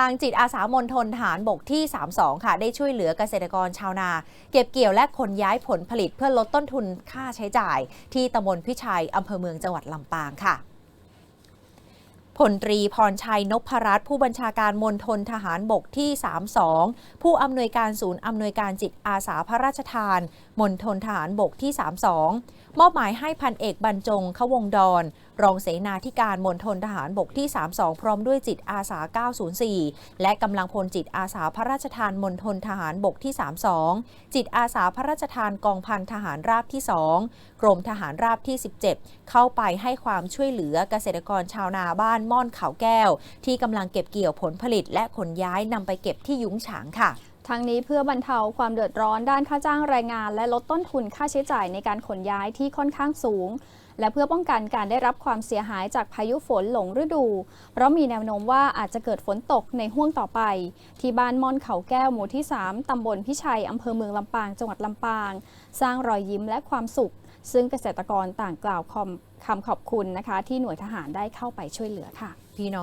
ทางจิตอาสามณฑลฐานบกที่ 32 ค่ะ ได้ช่วยเหลือเกษตรกรชาวนา เก็บเกี่ยวและขนย้ายผลผลิตเพื่อลดต้นทุนค่าใช้จ่าย ที่ตำบลพิชัยอำเภอเมืองจังหวัดลำปางค่ะ พลตรีพรชัยนพรัตน์ผู้บัญชาการมณฑลทหารบกที่ 32 ผู้อำนวยการศูนย์อำนวยการจิตอาสาพระราชทานมณฑลทหารบกที่ 32 มอบหมายให้พันเอกบรรจงขวงดอนรองเสนาธิการมณฑลทหารบกที่ 32 พร้อมด้วยจิตอาสา 904 และกำลังพลจิตอาสาพระราชทานมณฑลทหารบกที่ 32 จิตอาสาพระราชทานกองพันทหารราบที่ 2 กรมทหารราบที่ 17 เข้าไปให้ความช่วยเหลือเกษตรกรชาวนาบ้านม่อนเขาแก้ว ที่กำลังเก็บเกี่ยวผลผลิต และขนย้ายนำไปเก็บที่ยุ้งฉางค่ะทั้งนี้เพื่อบรรเทาความเดือดร้อนด้านค่าจ้างแรงงาน และลดต้นทุนค่าใช้จ่ายในการขนย้ายที่ค่อนข้างสูง และเพื่อป้องกันการได้รับความเสียหายจากพายุฝนหลงฤดู เพราะมีแนวโน้มว่าอาจจะเกิดฝนตกในห่วงต่อไป ที่บ้านม่อนเขาแก้วหมู่ที่ 3 ตำบลพิชัย อำเภอเมืองลำปาง จังหวัดลำปาง สร้างรอยยิ้มและความสุข ซึ่งเกษตรกรต่างกล่าวคำคำขอบคุณนะคะ ที่หน่วยทหารได้เข้าไปช่วยเหลือค่ะ พี่น้อง